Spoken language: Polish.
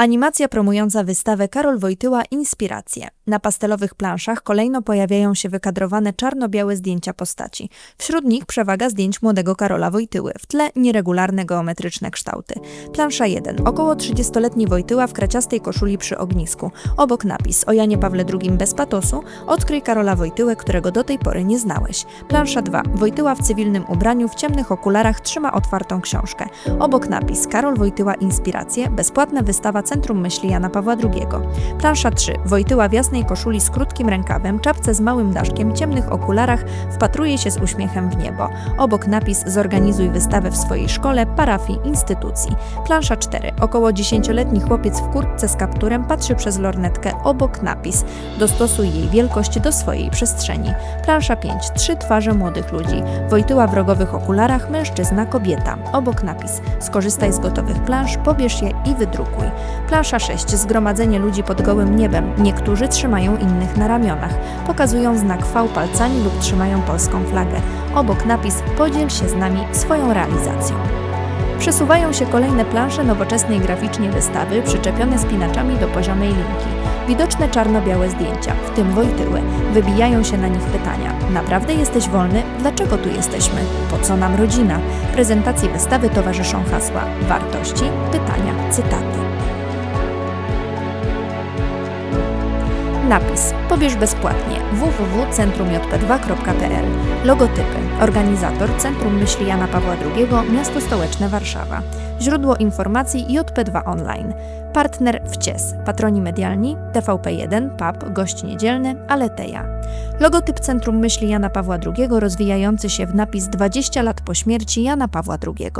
Animacja promująca wystawę Karol Wojtyła Inspiracje. Na pastelowych planszach kolejno pojawiają się wykadrowane czarno-białe zdjęcia postaci. Wśród nich przewaga zdjęć młodego Karola Wojtyły, w tle nieregularne geometryczne kształty. Plansza 1. Około 30-letni Wojtyła w kraciastej koszuli przy ognisku. Obok napis o Janie Pawle II bez patosu Odkryj Karola Wojtyłę, którego do tej pory nie znałeś. Plansza 2. Wojtyła w cywilnym ubraniu, w ciemnych okularach trzyma otwartą książkę. Obok napis Karol Wojtyła Inspiracje, bezpłatna wystawa Centrum Myśli Jana Pawła II. Plansza 3. Wojtyła w jasnej koszuli z krótkim rękawem, czapce z małym daszkiem, ciemnych okularach, wpatruje się z uśmiechem w niebo. Obok napis Zorganizuj wystawę w swojej szkole, parafii, instytucji. Plansza 4. Około 10-letni chłopiec w kurtce z kapturem patrzy przez lornetkę obok napis Dostosuj jej wielkość do swojej przestrzeni. Plansza 5. Trzy twarze młodych ludzi. Wojtyła w rogowych okularach, mężczyzna, kobieta. Obok napis Skorzystaj z gotowych plansz, pobierz je i wydrukuj. Plansza 6. Zgromadzenie ludzi pod gołym niebem. Niektórzy trzymają innych na ramionach. Pokazują znak V palcami lub trzymają polską flagę. Obok napis Podziel się z nami swoją realizacją. Przesuwają się kolejne plansze nowoczesnej graficznie wystawy, przyczepione spinaczami do poziomej linki. Widoczne czarno-białe zdjęcia, w tym Wojtyły. Wybijają się na nich pytania. Naprawdę jesteś wolny? Dlaczego tu jesteśmy? Po co nam rodzina? Prezentacji wystawy towarzyszą hasła wartości, pytania, cytaty. Napis. Pobierz bezpłatnie. www.centrumjp2.pl Logotypy. Organizator Centrum Myśli Jana Pawła II, Miasto Stołeczne Warszawa. Źródło informacji JP2 Online. Partner WCIES. Patroni medialni TVP1, PAP, Gość Niedzielny, Aleteja. Logotyp Centrum Myśli Jana Pawła II rozwijający się w napis 20 lat po śmierci Jana Pawła II.